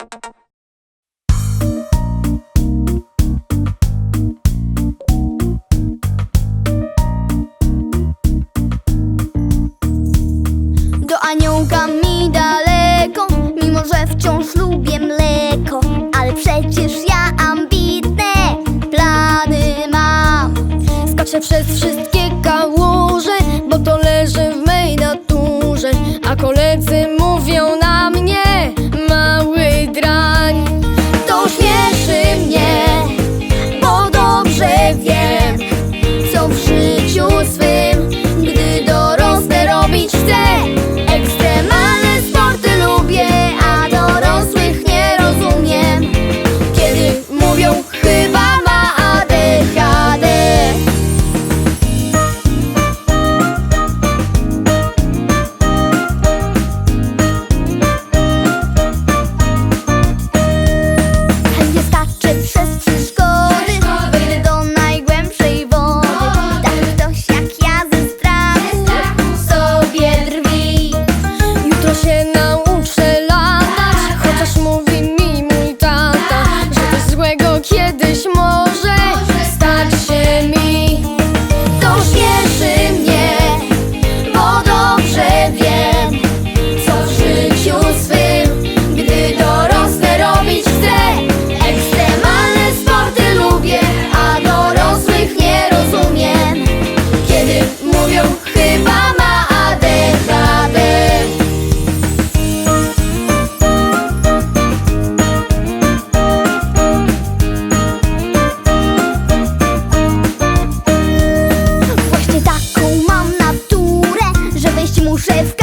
Do aniołka mi daleko, mimo że wciąż lubię mleko, ale przecież ja ambitne plany mam. Skoczę przez wszystko. muszę w